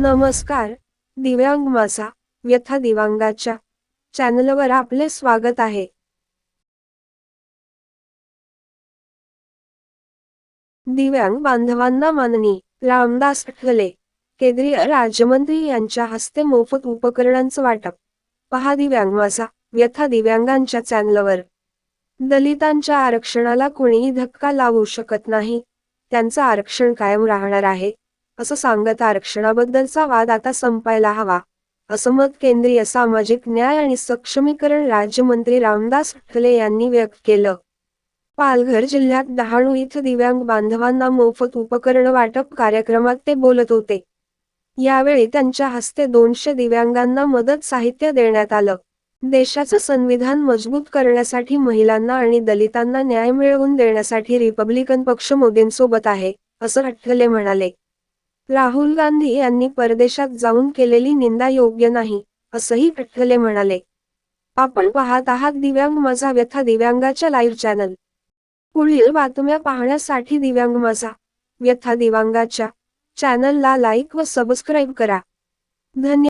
नमस्कार दिव्यांग मासा व्यथा दिव्यांगाच्या चॅनलवर आपले स्वागत आहे. दिव्यांग बांधवांना माननी रामदास ठले केंद्रीय राज्यमंत्री यांच्या हस्ते मोफत उपकरणांचं वाटप. पहा दिव्यांग मासा व्यथा दिव्यांगांच्या चॅनलवर. दलितांच्या आरक्षणाला कोणीही धक्का लावू शकत नाही. त्यांचं आरक्षण कायम राहणार आहे. असं सांगत आरक्षणाबद्दलचा वाद आता संपायला हवा. असं मत केंद्रीय सामाजिक न्याय आणि सक्षमीकरण राज्यमंत्री रामदास आठवले यांनी व्यक्त केलं. पालघर जिल्ह्यात डहाणू इथं दिव्यांग बांधवांना मोफत उपकरण वाटप कार्यक्रमात ते बोलत होते. यावेळी त्यांच्या हस्ते दोनशे दिव्यांगांना मदत साहित्य देण्यात आलं. देशाचं संविधान मजबूत करण्यासाठी महिलांना आणि दलितांना न्याय मिळवून देण्यासाठी रिपब्लिकन पक्ष मोदींसोबत आहे असं आठवले म्हणाले. राहुल गांधी यांनी परदेशात जाऊन केलेली निंदा योग्य नाही असंही आठवले म्हणाले. आपण पाहत आहात दिव्यांग माझा व्यथा दिव्यांगाच्या लाईव्ह चॅनल पुढील बातम्या पाहण्यासाठी दिव्यांग माझा व्यथा दिव्यांगाच्या चॅनलला लाईक व सबस्क्राईब करा. धन्यवाद